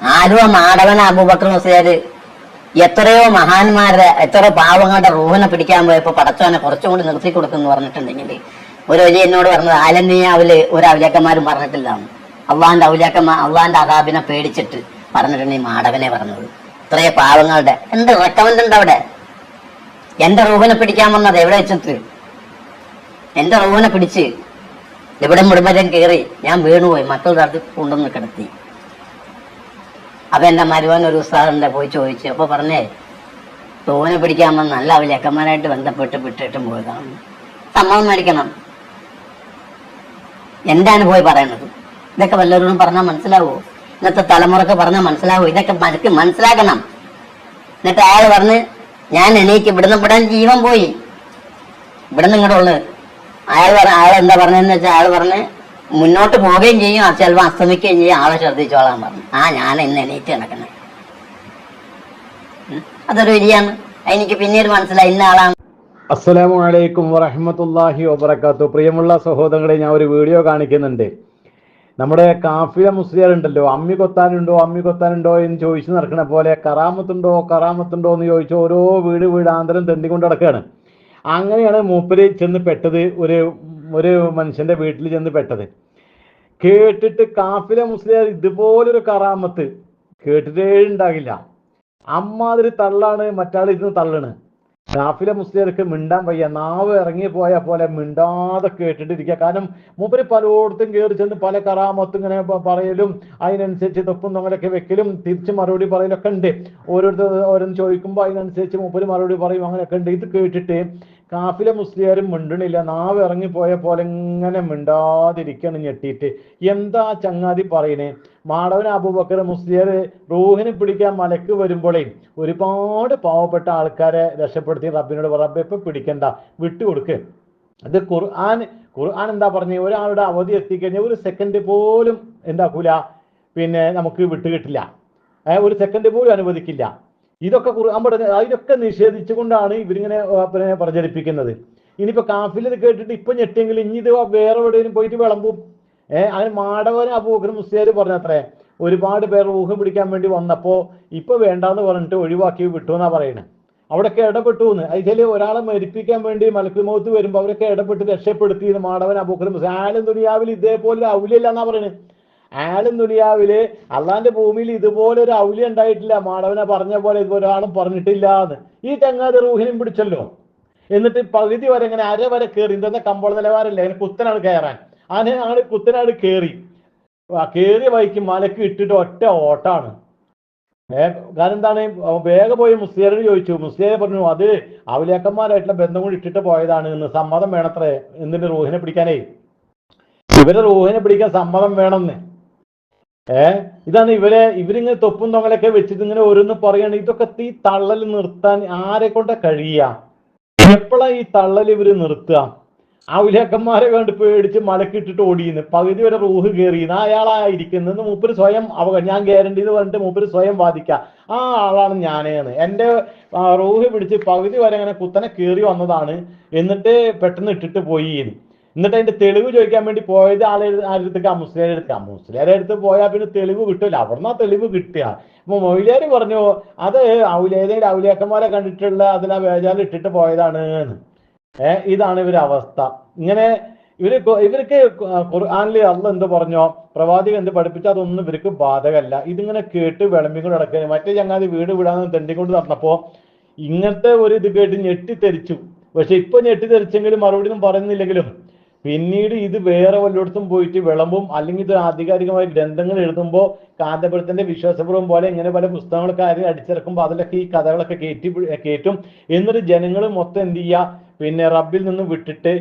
ആലുവ മാടവൻ അബൂബക്കർ മുസ്ലിയാര് എത്രയോ മഹാന്മാരുടെ എത്രയോ പാവങ്ങളുടെ റൂഹനെ പിടിക്കാൻ പോയപ്പോ പടച്ചവനെ കുറച്ചും കൂടി നിർത്തി കൊടുക്കുന്നു പറഞ്ഞിട്ടുണ്ടെങ്കിൽ ഒരു വലിയ എന്നോട് പറഞ്ഞത് ആലന്നിയാവിൽ ഒരു ഔലിയാക്കന്മാരും പറഞ്ഞിട്ടില്ലാണ് അള്ളാന്റെ ഔലിയാക്കന്മാർ അള്ളാന്റെ അതാബിനെ പേടിച്ചിട്ട് പറഞ്ഞിട്ടുണ്ട് മാടവനെ പറഞ്ഞത്. ഇത്രയോ പാവങ്ങളുടെ എന്ത് റെക്കമെൻഡ് ഉണ്ട് അവിടെ? എന്റെ റൂഹനെ പിടിക്കാൻ വന്നത് എവിടെ വെച്ചിട്ട്? എന്റെ റൂഹനെ പിടിച്ച് ഇവിടെ മുടുമ്പരം കയറി ഞാൻ വീണുപോയി മക്കൾ അടുത്ത് കൊണ്ടുവന്ന് കിടത്തി. അപ്പൊ എന്റെ മരുവൻ ഒരു ഉസ്താദിന്റെ പോയി ചോദിച്ചു. അപ്പൊ പറഞ്ഞേ തോനെ പിടിക്കാൻ വന്ന നല്ല അവലേക്കന്മാരായിട്ട് ബന്ധപ്പെട്ട് വിട്ടിട്ടും പോയതാണ്. സമ്മതം മേടിക്കണം. എന്റെ അനുഭവം പറയണത്? ഇതൊക്കെ വല്ലവരോടും പറഞ്ഞാൽ മനസ്സിലാവോ? ഇന്നത്തെ തലമുറയ്ക്ക് പറഞ്ഞാൽ മനസ്സിലാവോ? ഇതൊക്കെ മനസ്സിൽ മനസ്സിലാക്കണം. എന്നിട്ട് അയാൾ പറഞ്ഞ് ഞാൻ എണീക്ക് ഇവിടുന്ന് ഇവിടെ ജീവൻ പോയി. ഇവിടുന്ന് ഇങ്ങോട്ടുള്ളത് അയാൾ പറ അയാൾ എന്താ പറഞ്ഞതെന്ന് വെച്ചാൽ അയാൾ പറഞ്ഞ് മുന്നോട്ട് പോവുകയും ചെയ്യും അത് ചിലപ്പോൾ അസ്തമിക്കുകയും ചെയ്യും. ആളെ ശ്രദ്ധിച്ചോളാൻ പറഞ്ഞു. ആ ഞാൻ ഇന്ന് എണീറ്റ് നടക്കണം അതൊരു വിധിയാണ്. എനിക്ക് പിന്നീട് മനസ്സിലായി ഇന്ന ആളാണ്. അസ്സലാമു അലൈക്കും വറഹമത്തല്ലാഹി വബർക്കാത്തു പ്രിയമുള്ള സഹോദരങ്ങളെ ഞാൻ ഒരു വീഡിയോ കാണിക്കുന്നുണ്ട്. നമ്മുടെ കാഫില മുസ്ലിയാർ ഉണ്ടല്ലോ അമ്മി കൊത്താനുണ്ടോ അമ്മി കൊത്താനുണ്ടോ എന്ന് ചോദിച്ചു നടക്കണ പോലെ കറാമത്തുണ്ടോ കറാമത്തുണ്ടോ എന്ന് ചോദിച്ച് ഓരോ വീട് വീടാന്തരം തെണ്ടിക്കൊണ്ട് നടക്കുകയാണ്. അങ്ങനെയാണ് മൂപ്പര് ചെന്ന് പെട്ടത് ഒരു ഒരു മനുഷ്യന്റെ വീട്ടിൽ ചെന്ന് പെട്ടത്. കേട്ടിട്ട് കാഫില മുസ്ലിയാർ ഇതുപോലൊരു കറാമത്ത് കേട്ടിട്ടേ ഉണ്ടാകില്ല. അമ്മാതിരി തള്ളാണ് മറ്റാൾ ഇരുന്ന് തള്ളണ്. കാഫിലെ മുസ്ലിയർക്ക് മിണ്ടാൻ വയ്യ. നാവ് ഇറങ്ങി പോയ പോലെ മിണ്ടാതെ കേട്ടിട്ടിരിക്കുക കാരണം മൂപ്പര് പലയിടത്തും കയറി ചെന്ന് പല കറാമത്തും ഇങ്ങനെ പറയലും അതിനനുസരിച്ച് തൊപ്പും തൊങ്ങലൊക്കെ വെക്കലും തിരിച്ച് മറുപടി പറയലൊക്കെ ഉണ്ട്. ഓരോരുത്തർ ഓരോന്ന് ചോദിക്കുമ്പോൾ അതിനനുസരിച്ച് മൂപ്പര് മറുപടി പറയും അങ്ങനെയൊക്കെ ഉണ്ട്. ഇത് കേട്ടിട്ട് കാഫിലെ മുസ്ലിയാരും മിണ്ടണില്ല. നാവ് ഇറങ്ങിപ്പോയ പോലെ ഇങ്ങനെ മിണ്ടാതിരിക്കണം ഞെട്ടിയിട്ട്. എന്താ ചങ്ങാതി പറയണേ? മാടവൻ അബൂബക്കർ മുസ്ലിയർ റൂഹിനെ പിടിക്കാൻ മലക്ക് വരുമ്പോഴേ ഒരുപാട് പാവപ്പെട്ട ആൾക്കാരെ രക്ഷപ്പെടുത്തി റബ്ബിനോട് റബ്ബെ ഇപ്പൊ പിടിക്കണ്ട. വിട്ടുകൊടുക്ക് ഇത് ഖുർആൻ ഖുർആൻ എന്താ പറഞ്ഞ? ഒരാളുടെ അവധി എത്തിക്കഴിഞ്ഞാൽ ഒരു സെക്കൻഡ് പോലും എന്താക്കൂല. പിന്നെ നമുക്ക് വിട്ടുകിട്ടില്ല ഒരു സെക്കൻഡ് പോലും അനുവദിക്കില്ല. ഇതൊക്കെ ഖുർആൻ പറഞ്ഞ അതിനൊക്കെ നിഷേധിച്ചുകൊണ്ടാണ് ഇവരിങ്ങനെ പിന്നെ പ്രചരിപ്പിക്കുന്നത്. ഇനിയിപ്പോ കാഫിൽ കേട്ടിട്ട് ഇപ്പൊ ഞെട്ടിയെങ്കിൽ ഇനി ഇത് വേറെ എവിടെയും പോയിട്ട് വിളമ്പും. ഏഹ് മാടവന് അബൂബക്കർ മുസ്ലിയാർ പറഞ്ഞത്രേ ഒരുപാട് പേർ ഊഹം പിടിക്കാൻ വേണ്ടി വന്നപ്പോ ഇപ്പൊ വേണ്ടാന്ന് പറഞ്ഞിട്ട് ഒഴിവാക്കി വിട്ടു എന്നാ പറയുന്നത് അവിടെയൊക്കെ ഇടപെട്ടു എന്ന് അതിൽ ഒരാളെ മരിപ്പിക്കാൻ വേണ്ടി മലക്കുമൗത്ത് വരുമ്പോൾ അവരൊക്കെ ഇടപെട്ട് രക്ഷപ്പെടുത്തി മാടവൻ അബൂബക്കർ മുസ്ലിം ആലും ദുനിയാവിൽ ഇതേപോലെ ഔലിയല്ല എന്നാ പറയുന്നത് ആലും ദുനിയാവിൽ അള്ളാന്റെ ഭൂമിയിൽ ഇതുപോലെ ഒരു ഔലി ഉണ്ടായിട്ടില്ല. മാടവനെ പറഞ്ഞ പോലെ ഇതുപോലെ ഒരാളും പറഞ്ഞിട്ടില്ല എന്ന് ഈ ചങ്ങാതി റൂഹിനും പിടിച്ചല്ലോ. എന്നിട്ട് പകുതി വരെ ഇങ്ങനെ അര വരെ കയറി ഇതെന്ന കമ്പോള നിലവാരമില്ല. അങ്ങനെ കുത്തനാണ് കയറാൻ അങ്ങനെ അങ്ങനെ കുത്തനാട് കയറി കയറി വഴിക്ക് മലക്ക് ഇട്ടിട്ട് ഒറ്റ ഓട്ടാണ്. കാരണം എന്താണ്? വേഗം പോയി മുസ്ലിയാരോട് ചോദിച്ചു. മുസ്ലിയെ പറഞ്ഞു അത് അവലേക്കന്മാരായിട്ടുള്ള ബന്ധം കൂടി ഇട്ടിട്ട് പോയതാണ്. എന്ന് സമ്മതം വേണത്രേ? എന്തിന്റെ റൂഹിനെ പിടിക്കാനേ. ഇവരെ റൂഹിനെ പിടിക്കാൻ സമ്മതം വേണമെന്ന്. ഏ? ഇതാണ് ഇവരെ ഇവരിങ്ങനെ തൊപ്പും തൊങ്ങലൊക്കെ വെച്ചിട്ട് ഇങ്ങനെ ഓരോന്ന് പറയാണ്. ഇതൊക്കെ ഈ തള്ളൽ നിർത്താൻ ആരെ കൊണ്ട കഴിയുക എപ്പോഴാ ഈ തള്ളൽ ഇവർ നിർത്തുക? ഔലിയാക്കന്മാരെ കണ്ട് പേടിച്ച് മലക്കിട്ടിട്ട് ഓടിയിന്ന്. പകുതി വരെ റൂഹ് കയറിയെന്ന് അയാളായിരിക്കുന്നെന്ന് മൂപ്പര് സ്വയം അവ ഞാൻ ഗ്യാരണ്ടി എന്ന് പറഞ്ഞിട്ട് മൂപ്പര് സ്വയം വാദിക്ക. ആ ആളാണ് ഞാനേന്ന്. എന്റെ ആ, റൂഹ് പിടിച്ച് പകുതി വരെ അങ്ങനെ കുത്തനെ കയറി വന്നതാണ്. എന്നിട്ട് പെട്ടെന്ന് ഇട്ടിട്ട് പോയി. എന്നിട്ട് അതിന്റെ തെളിവ് ചോദിക്കാൻ വേണ്ടി പോയത് ആളെ ആരുടെ മുസ്ലിയാരെ എടുക്കുക മുസ്ലിയാരെ അടുത്ത് പോയാൽ പിന്നെ തെളിവ് കിട്ടില്ല അവിടുന്ന് ആ തെളിവ് കിട്ടുക. അപ്പൊ മൊയിലാര് പറഞ്ഞു അത് ഏതെങ്കിലും ഔലിയാക്കന്മാരെ കണ്ടിട്ടുള്ള അതിൽ ആ വേജാലിൽ ഇട്ടിട്ട് പോയതാണ്. ഏർ ഇതാണ് ഇവരുടെ അവസ്ഥ. ഇങ്ങനെ ഇവർ ഇവർക്ക് ഖുർആാനിൽ അള്ള എന്ത് പറഞ്ഞോ പ്രവാചകൻ എന്ത് പഠിപ്പിച്ചോ അതൊന്നും ഇവർക്ക് ബാധകമല്ല. ഇതിങ്ങനെ കേട്ട് വിളമ്പിക്കൊണ്ട് നടക്കുക മറ്റേ ചങ്ങാതി വീട് വിടാന്ന് തെണ്ടിക്കൊണ്ട് നടന്നപ്പോ ഇങ്ങനത്തെ ഒരു ഇത് കേട്ട് ഞെട്ടിത്തെരിച്ചു. പക്ഷെ ഇപ്പൊ ഞെട്ടിത്തെരിച്ചെങ്കിലും മറുപടി ഒന്നും പറയുന്നില്ലെങ്കിലും പിന്നീട് ഇത് വേറെ വല്ലയിടത്തും പോയിട്ട് വിളമ്പും അല്ലെങ്കിൽ ഇത് ആധികാരികമായ ഗ്രന്ഥങ്ങൾ എഴുതുമ്പോൾ കാന്തപുരത്തിന്റെ വിശ്വാസപൂർവം പോലെ ഇങ്ങനെ പല പുസ്തകങ്ങളൊക്കെ ആരും അടിച്ചിറക്കുമ്പോൾ അതിലൊക്കെ ഈ കഥകളൊക്കെ കയറ്റി കയറ്റും എന്നിട്ട് ജനങ്ങൾ മൊത്തം എന്ത് ചെയ്യുക പിന്നെ റബ്ബിൽ നിന്നും വിട്ടിട്ട്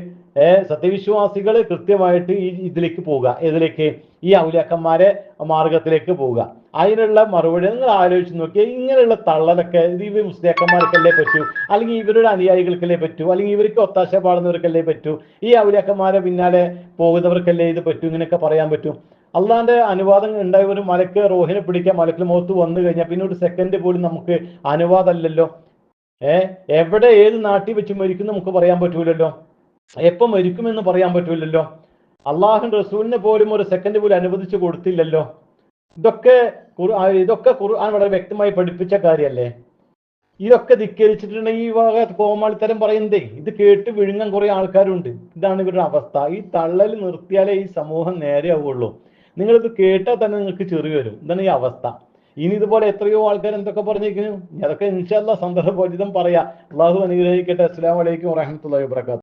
സത്യവിശ്വാസികൾ കൃത്യമായിട്ട് ഈ ഇതിലേക്ക് പോവുക. ഇതിലേക്ക് ഈ ഔലിയാക്കന്മാരെ മാർഗത്തിലേക്ക് പോവുക. അതിനുള്ള മറുപടി നിങ്ങൾ ആലോചിച്ച് നോക്കിയാൽ ഇങ്ങനെയുള്ള തള്ളലൊക്കെ ഇത് ഈ മുസ്ലിയാക്കന്മാർക്കല്ലേ പറ്റൂ? അല്ലെങ്കിൽ ഇവരുടെ അനുയായികൾക്കല്ലേ പറ്റൂ? അല്ലെങ്കിൽ ഇവർക്ക് ഒത്താശ പാടുന്നവർക്കല്ലേ പറ്റൂ? ഈ ഔലിയാക്കന്മാരെ പിന്നാലെ പോകുന്നവർക്കല്ലേ ഇത് പറ്റൂ? ഇങ്ങനെയൊക്കെ പറയാൻ പറ്റും. അള്ളാന്റെ അനുവാദം ഉണ്ടായ ഒരു മലക്ക് റോഹിനെ പിടിക്കാൻ മലക്കിൽ മുഖത്ത് വന്നു കഴിഞ്ഞാൽ പിന്നെ ഒരു സെക്കൻഡ് പോലും നമുക്ക് അനുവാദമല്ലല്ലോ. ഏ? എവിടെ ഏത് നാട്ടിൽ വെച്ച് മരിക്കും നമുക്ക് പറയാൻ പറ്റൂലല്ലോ. എപ്പോ മരിക്കുമെന്ന് പറയാൻ പറ്റൂലല്ലോ. അള്ളാഹു റസൂലിനെ പോലും ഒരു സെക്കൻഡ് പോലും അനുവദിച്ചു കൊടുത്തില്ലല്ലോ. ഇതൊക്കെ ഇതൊക്കെ ഖുർആൻ വളരെ വ്യക്തമായി പഠിപ്പിച്ച കാര്യമല്ലേ ഇതൊക്കെ ധിക്കരിച്ചിട്ടുണ്ടെങ്കിൽ ഈ വക കോമാളിത്തരം പറയുന്നതേ ഇത് കേട്ട് വിഴുങ്ങാൻ കുറെ ആൾക്കാരുണ്ട്. ഇതാണ് ഇവരുടെ അവസ്ഥ. ഈ തള്ളൽ നിർത്തിയാലേ ഈ സമൂഹം നേരെയാവുള്ളൂ നിങ്ങളിത് കേട്ടാൽ തന്നെ നിങ്ങൾക്ക് ചെറിയ വരും ഇതാണ് ഈ അവസ്ഥ. ഇനി ഇതുപോലെ എത്രയോ ആൾക്കാർ എന്തൊക്കെ പറഞ്ഞിരിക്കുന്നു അതൊക്കെ ഇൻഷാല്ല സന്ദർഭോചിതം പറയാ. അള്ളാഹു അനുഗ്രഹിക്കട്ടെ. അസ്സാം വലൈക്കും വാഹമത്തല്ലാ വാബർക്കാത്തു